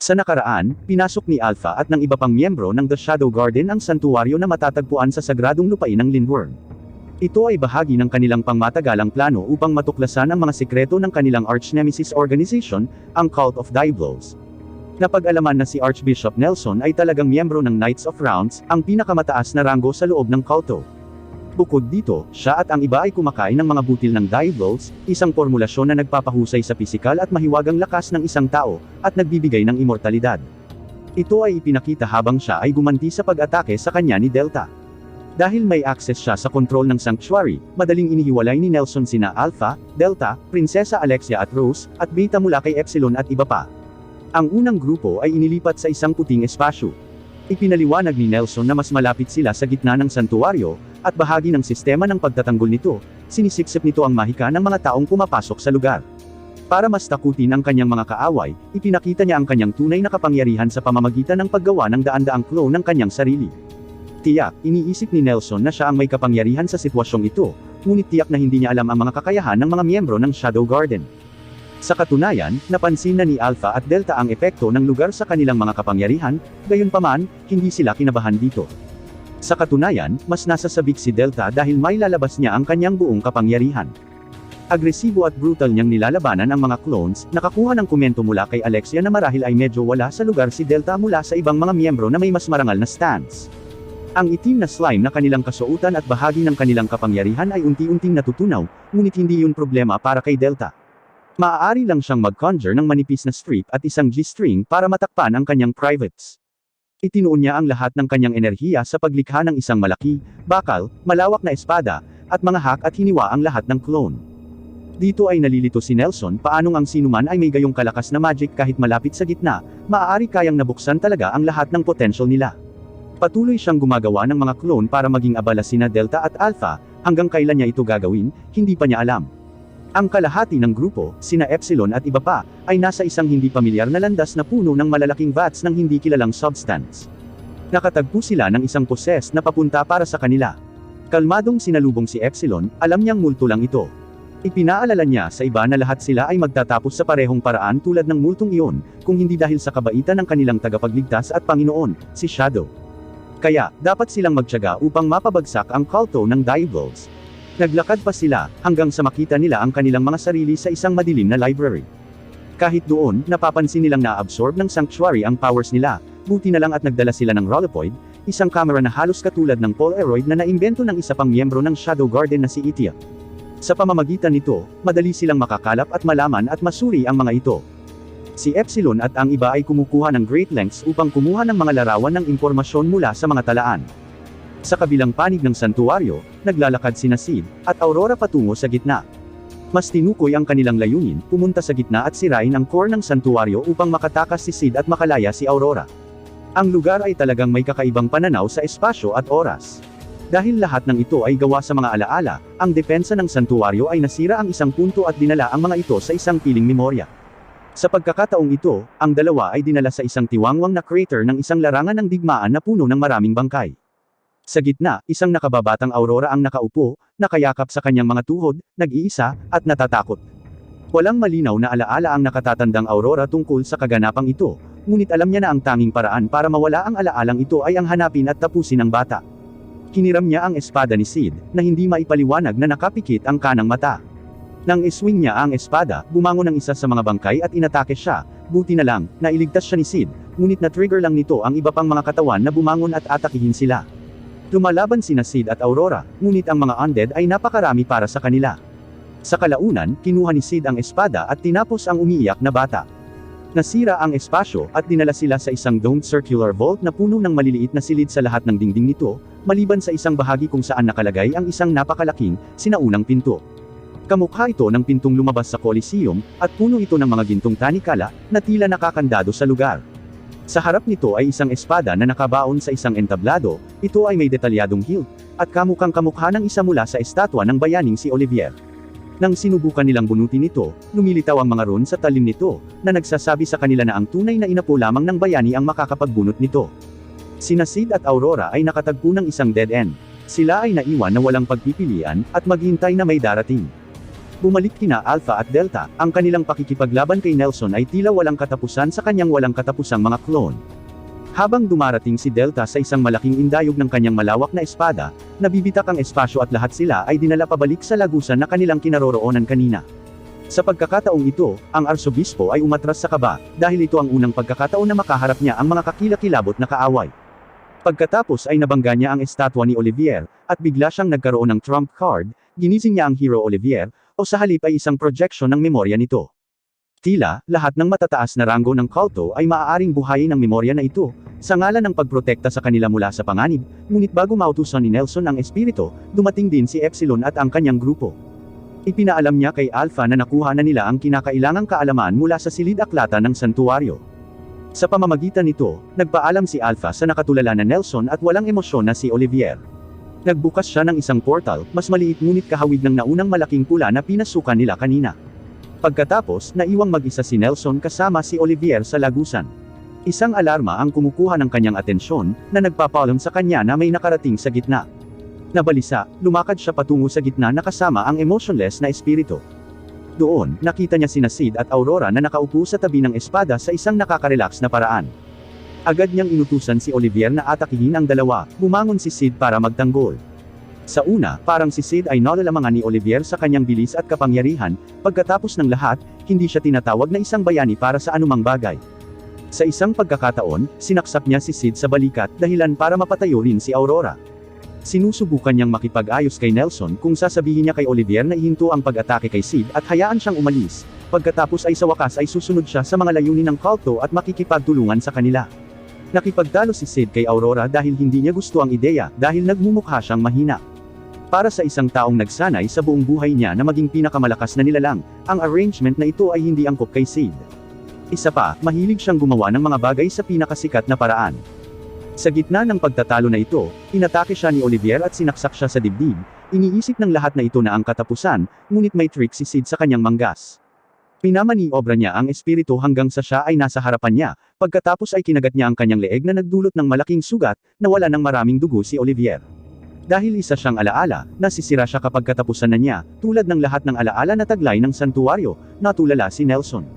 Sa nakaraan, pinasok ni Alpha at ng iba pang miyembro ng The Shadow Garden ang santuwaryo na matatagpuan sa sagradong lupain ng Lindworm. Ito ay bahagi ng kanilang pangmatagalang plano upang matuklasan ang mga sikreto ng kanilang arch-nemesis organization, ang Cult of Diablos. Napag-alaman na si Archbishop Nelson ay talagang miyembro ng Knights of Rounds, ang pinakamataas na ranggo sa loob ng kulto. Bukod dito, siya at ang iba ay kumakain ng mga butil ng Diablos, isang formulasyon na nagpapahusay sa pisikal at mahiwagang lakas ng isang tao, at nagbibigay ng immortalidad. Ito ay ipinakita habang siya ay gumanti sa pag-atake sa kanya ni Delta. Dahil may access siya sa kontrol ng sanctuary, madaling inihiwalay ni Nelson sina Alpha, Delta, Prinsesa Alexia at Rose, at Beta mula kay Epsilon at iba pa. Ang unang grupo ay inilipat sa isang puting espasyo. Ipinaliwanag ni Nelson na mas malapit sila sa gitna ng santuwaryo, at bahagi ng sistema ng pagtatanggol nito, sinisipsip nito ang mahika ng mga taong pumapasok sa lugar. Para mas takutin ang kanyang mga kaaway, ipinakita niya ang kanyang tunay na kapangyarihan sa pamamagitan ng paggawa ng daan-daang clone ng kanyang sarili. Tiyak, iniisip ni Nelson na siya ang may kapangyarihan sa sitwasyong ito, ngunit tiyak na hindi niya alam ang mga kakayahan ng mga miyembro ng Shadow Garden. Sa katunayan, napansin na ni Alpha at Delta ang epekto ng lugar sa kanilang mga kapangyarihan, gayunpaman, hindi sila kinabahan dito. Sa katunayan, mas nasa sabik si Delta dahil may lalabas niya ang kanyang buong kapangyarihan. Agresibo at brutal niyang nilalabanan ang mga clones, nakakuha ng komento mula kay Alexia na marahil ay medyo wala sa lugar si Delta mula sa ibang mga miyembro na may mas marangal na stance. Ang itim na slime na kanilang kasuotan at bahagi ng kanilang kapangyarihan ay unti-unting natutunaw, ngunit hindi yun problema para kay Delta. Maaari lang siyang mag-conjure ng manipis na strip at isang G-string para matakpan ang kanyang privates. Itinuon niya ang lahat ng kanyang enerhiya sa paglikha ng isang malaki, bakal, malawak na espada, at mga hack at hiniwa ang lahat ng clone. Dito ay nalilito si Nelson paanong ang sinuman ay may gayong kalakas na magic kahit malapit sa gitna, maaari kayang nabuksan talaga ang lahat ng potential nila. Patuloy siyang gumagawa ng mga clone para maging abala sina Delta at Alpha, hanggang kailan niya ito gagawin, hindi pa niya alam. Ang kalahati ng grupo, sina Epsilon at iba pa, ay nasa isang hindi pamilyar na landas na puno ng malalaking vats ng hindi kilalang substance. Nakatagpo sila ng isang poses na papunta para sa kanila. Kalmadong sinalubong si Epsilon, alam niyang multo lang ito. Ipinaalala niya sa iba na lahat sila ay magtatapos sa parehong paraan tulad ng multong iyon, kung hindi dahil sa kabaitan ng kanilang tagapagligtas at Panginoon, si Shadow. Kaya, dapat silang magtyaga upang mapabagsak ang kulto ng Diabols. Naglakad pa sila, hanggang sa makita nila ang kanilang mga sarili sa isang madilim na library. Kahit doon, napapansin nilang na-absorb ng sanctuary ang powers nila, buti na lang at nagdala sila ng Rolopoid, isang camera na halos katulad ng Polaroid na naimbento ng isa pang miyembro ng Shadow Garden na si Itia. Sa pamamagitan nito, madali silang makakalap at malaman at masuri ang mga ito. Si Epsilon at ang iba ay kumukuha ng great lengths upang kumuha ng mga larawan ng impormasyon mula sa mga talaan. Sa kabilang panig ng santuwaryo, naglalakad sina Sid, at Aurora patungo sa gitna. Mas tinukoy ang kanilang layunin, pumunta sa gitna at sirain ang core ng santuwaryo upang makatakas si Sid at makalaya si Aurora. Ang lugar ay talagang may kakaibang pananaw sa espasyo at oras. Dahil lahat ng ito ay gawa sa mga alaala, ang depensa ng santuwaryo ay nasira ang isang punto at dinala ang mga ito sa isang piling memorya. Sa pagkakataong ito, ang dalawa ay dinala sa isang tiwangwang na crater ng isang larangan ng digmaan na puno ng maraming bangkay. Sa gitna, isang nakababatang aurora ang nakaupo, nakayakap sa kanyang mga tuhod, nag-iisa, at natatakot. Walang malinaw na alaala ang nakatatandang aurora tungkol sa kaganapang ito, ngunit alam niya na ang tanging paraan para mawala ang alaalang ito ay ang hanapin at tapusin ang bata. Kiniram niya ang espada ni Sid, na hindi maipaliwanag na nakapikit ang kanang mata. Nang iswing niya ang espada, bumangon ang isa sa mga bangkay at inatake siya, buti na lang, nailigtas siya ni Sid, ngunit na-trigger lang nito ang iba pang mga katawan na bumangon at atakihin sila. Lumalaban sina Sid at Aurora, ngunit ang mga undead ay napakarami para sa kanila. Sa kalaunan, kinuha ni Sid ang espada at tinapos ang umiiyak na bata. Nasira ang espasyo at dinala sila sa isang domed circular vault na puno ng maliliit na silid sa lahat ng dingding nito, maliban sa isang bahagi kung saan nakalagay ang isang napakalaking, sinaunang pinto. Kamukha ito ng pintong lumabas sa Coliseum, at puno ito ng mga gintong tanikala, na tila nakakandado sa lugar. Sa harap nito ay isang espada na nakabaon sa isang entablado, ito ay may detalyadong hilt, at kamukhang kamukha ng isa mula sa estatwa ng bayaning si Olivier. Nang sinubukan nilang bunutin ito, lumilitaw ang mga rune sa talim nito, na nagsasabi sa kanila na ang tunay na inapo lamang ng bayani ang makakapagbunot nito. Sina Sid at Aurora ay nakatagpo ng isang dead end. Sila ay naiwan na walang pagpipilian, at maghintay na may darating. Bumalik kina Alpha at Delta, ang kanilang pakikipaglaban kay Nelson ay tila walang katapusan sa kanyang walang katapusang mga clone. Habang dumarating si Delta sa isang malaking indayog ng kanyang malawak na espada, nabibitak ang espasyo at lahat sila ay dinala pabalik sa lagusan na kanilang kinaroroonan kanina. Sa pagkakataong ito, ang arsobispo ay umatras sa kaba, dahil ito ang unang pagkakataon na makaharap niya ang mga kakilakilabot na kaaway. Pagkatapos ay nabangga niya ang estatwa ni Olivier, at bigla siyang nagkaroon ng trump card, ginising niya ang hero Olivier, o sa halip ay isang projection ng memorya nito. Tila, lahat ng matataas na ranggo ng kulto ay maaaring buhayin ang memorya na ito, sa ngalan ng pagprotekta sa kanila mula sa panganib, ngunit bago mautusan ni Nelson ang espiritu, dumating din si Epsilon at ang kanyang grupo. Ipinaalam niya kay Alpha na nakuha na nila ang kinakailangang kaalaman mula sa silid aklata ng santuaryo. Sa pamamagitan nito, nagpaalam si Alpha sa nakatulala na Nelson at walang emosyon na si Olivier. Nagbukas siya ng isang portal, mas maliit ngunit kahawig ng naunang malaking pula na pinasukan nila kanina. Pagkatapos, naiwang mag-isa si Nelson kasama si Olivier sa lagusan. Isang alarma ang kumukuha ng kanyang atensyon, na nagpapaalam sa kanya na may nakarating sa gitna. Nabalisa, lumakad siya patungo sa gitna na kasama ang emotionless na espiritu. Doon, nakita niya sina Sid at Aurora na nakaupo sa tabi ng espada sa isang nakaka-relax na paraan. Agad niyang inutusan si Olivier na atakihin ang dalawa, bumangon si Sid para magtanggol. Sa una, parang si Sid ay nalalamangan ni Olivier sa kanyang bilis at kapangyarihan, pagkatapos ng lahat, hindi siya tinatawag na isang bayani para sa anumang bagay. Sa isang pagkakataon, sinaksak niya si Sid sa balikat dahilan para mapatayo rin si Aurora. Sinusubukan niyang makipag-ayos kay Nelson kung sasabihin niya kay Olivier na ihinto ang pag-atake kay Sid at hayaan siyang umalis, pagkatapos ay sa wakas ay susunod siya sa mga layunin ng kulto at makikipagtulungan sa kanila. Nakipagtalo si Sid kay Aurora dahil hindi niya gusto ang ideya, dahil nagmumukha siyang mahina. Para sa isang taong nagsanay sa buong buhay niya na maging pinakamalakas na nilalang, ang arrangement na ito ay hindi angkop kay Sid. Isa pa, mahilig siyang gumawa ng mga bagay sa pinakasikat na paraan. Sa gitna ng pagtatalo na ito, inatake siya ni Olivier at sinaksak siya sa dibdib, iniisip ng lahat na ito na ang katapusan, ngunit may trick si Sid sa kanyang manggas. Pinamaniobra niya ang espiritu hanggang sa siya ay nasa harapan niya, pagkatapos ay kinagat niya ang kanyang leeg na nagdulot ng malaking sugat, na wala ng maraming dugo si Olivier. Dahil isa siyang alaala, nasisira siya kapag katapusan na niya, tulad ng lahat ng alaala na taglay ng santuaryo, natulala si Nelson.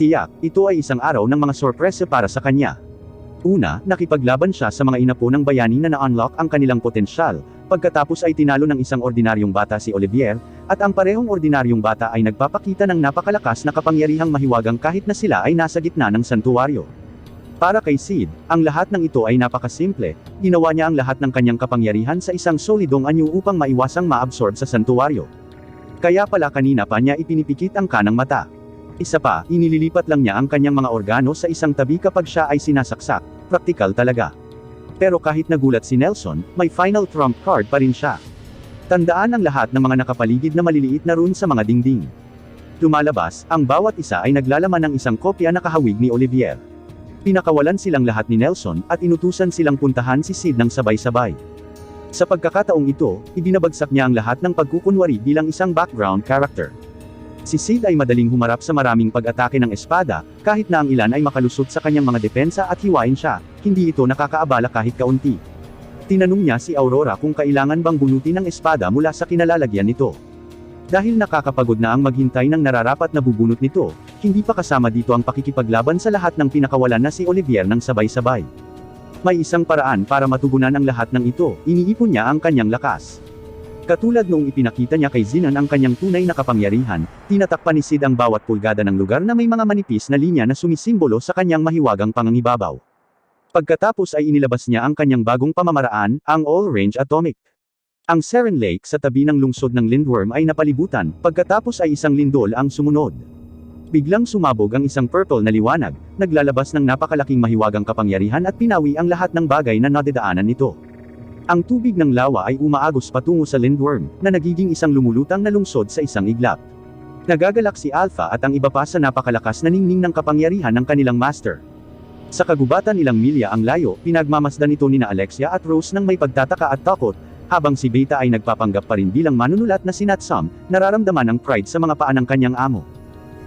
Tiyak, ito ay isang araw ng mga sorpresa para sa kanya. Una, nakipaglaban siya sa mga inapo ng bayani na na-unlock ang kanilang potensyal, pagkatapos ay tinalo ng isang ordinaryong bata si Olivier, at ang parehong ordinaryong bata ay nagpapakita ng napakalakas na kapangyarihang mahiwagang kahit na sila ay nasa gitna ng santuaryo. Para kay Sid, ang lahat ng ito ay napakasimple, ginawa niya ang lahat ng kanyang kapangyarihan sa isang solidong anyo upang maiwasang maabsorb sa santuaryo. Kaya pala kanina pa niya ipinipikit ang kanang mata. Isa pa, inililipat lang niya ang kanyang mga organo sa isang tabi kapag siya ay sinasaksak, praktikal talaga. Pero kahit nagulat si Nelson, may final trump card pa rin siya. Tandaan ang lahat ng mga nakapaligid na maliliit na rune sa mga dingding. Lumalabas, ang bawat isa ay naglalaman ng isang kopya na kahawig ni Olivier. Pinakawalan silang lahat ni Nelson, at inutusan silang puntahan si Sid ng sabay-sabay. Sa pagkakataong ito, ibinabagsak niya ang lahat ng pagkukunwari bilang isang background character. Si Sid ay madaling humarap sa maraming pag-atake ng espada, kahit na ang ilan ay makalusot sa kanyang mga depensa at hiwain siya, hindi ito nakakaabala kahit kaunti. Tinanong niya si Aurora kung kailangan bang bunutin ang espada mula sa kinalalagyan nito. Dahil nakakapagod na ang maghintay ng nararapat na bubunot nito, hindi pa kasama dito ang pakikipaglaban sa lahat ng pinakawalan na si Olivier ng sabay-sabay. May isang paraan para matugunan ang lahat ng ito, iniipon niya ang kanyang lakas. Katulad noong ipinakita niya kay Zinan ang kanyang tunay na kapangyarihan, tinatakpan ni Sid ang bawat pulgada ng lugar na may mga manipis na linya na sumisimbolo sa kanyang mahiwagang pangangibabaw. Pagkatapos ay inilabas niya ang kanyang bagong pamamaraan, ang All-Range Atomic. Ang Seren Lake sa tabi ng lungsod ng Lindworm ay napalibutan, pagkatapos ay isang lindol ang sumunod. Biglang sumabog ang isang purple na liwanag, naglalabas ng napakalaking mahiwagang kapangyarihan at pinawi ang lahat ng bagay na nadedaanan nito. Ang tubig ng lawa ay umaagos patungo sa Lindworm, na nagiging isang lumulutang na lungsod sa isang iglap. Nagagalak si Alpha at ang iba pa sa napakalakas na ningning ng kapangyarihan ng kanilang master. Sa kagubatan ilang milya ang layo, pinagmamasdan ito ni na Alexia at Rose nang may pagtataka at takot, habang si Beta ay nagpapanggap pa rin bilang manunulat na si Natsum, nararamdaman ang pride sa mga paa ng kanyang amo.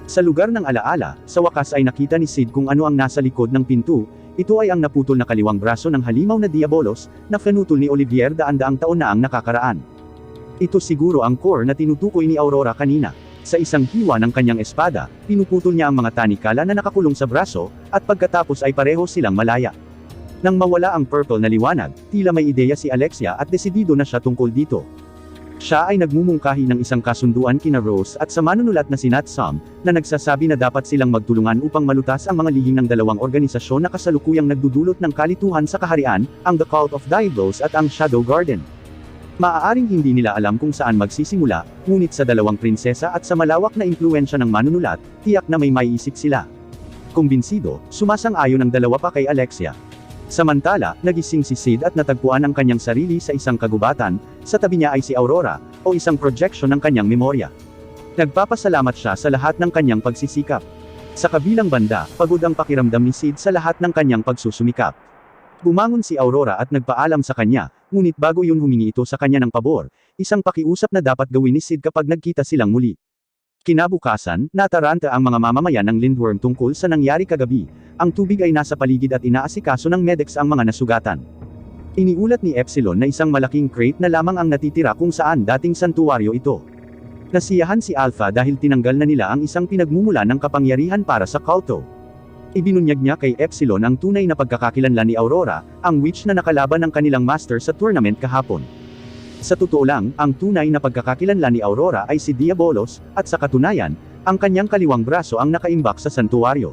Sa lugar ng alaala, sa wakas ay nakita ni Sid kung ano ang nasa likod ng pinto, ito ay ang naputol na kaliwang braso ng halimaw na Diabolos, na pinutol ni Olivier daan-daang taon na ang nakakaraan. Ito siguro ang core na tinutukoy ni Aurora kanina. Sa isang hiwa ng kanyang espada, pinuputol niya ang mga tanikala na nakakulong sa braso, at pagkatapos ay pareho silang malaya. Nang mawala ang purple na liwanag, tila may ideya si Alexia at desidido na siya tungkol dito. Siya ay nagmumungkahi ng isang kasunduan kina Rose at sa manunulat na si Nat Som, na nagsasabi na dapat silang magtulungan upang malutas ang mga lihim ng dalawang organisasyon na kasalukuyang nagdudulot ng kalituhan sa kaharian, ang The Cult of Diablos at ang Shadow Garden. Maaaring hindi nila alam kung saan magsisimula, ngunit sa dalawang prinsesa at sa malawak na impluensya ng manunulat, tiyak na may maiisip sila. Kumbinsido, sumasang-ayon ang dalawa pa kay Alexia. Samantala, nagising si Sid at natagpuan ang kanyang sarili sa isang kagubatan, sa tabi niya ay si Aurora, o isang projection ng kanyang memorya. Nagpapasalamat siya sa lahat ng kanyang pagsisikap. Sa kabilang banda, pagod ang pakiramdam ni Sid sa lahat ng kanyang pagsusumikap. Bumangon si Aurora at nagpaalam sa kanya, ngunit bago yun humingi ito sa kanya ng pabor, isang pakiusap na dapat gawin ni Sid kapag nagkita silang muli. Kinabukasan, nataranta ang mga mamamayan ng Lindworm tungkol sa nangyari kagabi, ang tubig ay nasa paligid at inaasikaso ng medics ang mga nasugatan. Iniulat ni Epsilon na isang malaking crate na lamang ang natitira kung saan dating santuwaryo ito. Nasiyahan si Alpha dahil tinanggal na nila ang isang pinagmumula ng kapangyarihan para sa culto. Ibinunyag niya kay Epsilon ang tunay na pagkakakilanlan ni Aurora, ang witch na nakalaban ng kanilang master sa tournament kahapon. Sa totoo lang, ang tunay na pagkakakilanlan ni Aurora ay si Diabolos, at sa katunayan, ang kanyang kaliwang braso ang nakaimbak sa santuwaryo.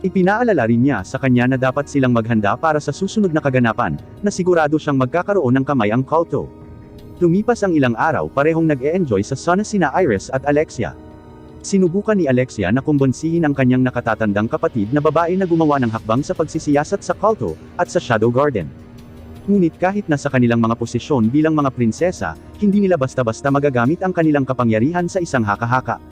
Ipinaalala rin niya sa kanya na dapat silang maghanda para sa susunod na kaganapan, na sigurado siyang magkakaroon ng kamay ang culto. Lumipas ang ilang araw parehong nag-e-enjoy sa sauna sina Iris at Alexia. Sinubukan ni Alexia na kumbonsihin ang kanyang nakatatandang kapatid na babae na gumawa ng hakbang sa pagsisiyasat sa culto, at sa Shadow Garden. Ngunit kahit nasa kanilang mga posisyon bilang mga prinsesa, hindi nila basta-basta magagamit ang kanilang kapangyarihan sa isang haka-haka.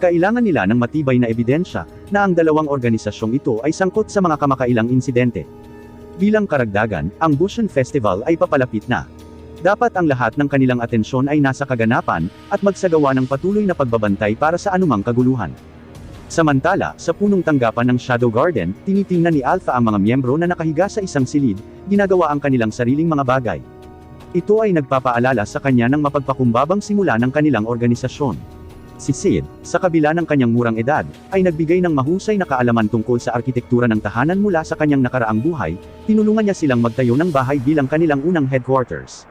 Kailangan nila ng matibay na ebidensya, na ang dalawang organisasyong ito ay sangkot sa mga kamakailang insidente. Bilang karagdagan, ang Bushan Festival ay papalapit na. Dapat ang lahat ng kanilang atensyon ay nasa kaganapan, at magsagawa ng patuloy na pagbabantay para sa anumang kaguluhan. Samantala, sa punong tanggapan ng Shadow Garden, tinitingnan ni Alpha ang mga miyembro na nakahiga sa isang silid, ginagawa ang kanilang sariling mga bagay. Ito ay nagpapaalala sa kanya ng mapagpakumbabang simula ng kanilang organisasyon. Si Sid, sa kabila ng kanyang murang edad, ay nagbigay ng mahusay na kaalaman tungkol sa arkitektura ng tahanan mula sa kanyang nakaraang buhay, tinulungan niya silang magtayo ng bahay bilang kanilang unang headquarters.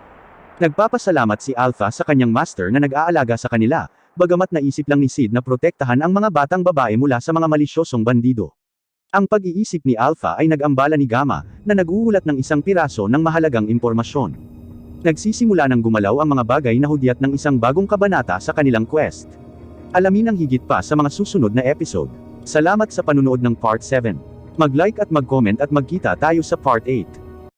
Nagpapasalamat si Alpha sa kanyang master na nag-aalaga sa kanila, bagamat naisip lang ni Sid na protektahan ang mga batang babae mula sa mga malisyosong bandido. Ang pag-iisip ni Alpha ay nag-ambala ni Gamma, na nag-uulat ng isang piraso ng mahalagang impormasyon. Nagsisimula ng gumalaw ang mga bagay na hudyat ng isang bagong kabanata sa kanilang quest. Alamin ang higit pa sa mga susunod na episode. Salamat sa panunood ng Part 7. Mag-like at mag-comment at magkita tayo sa Part 8.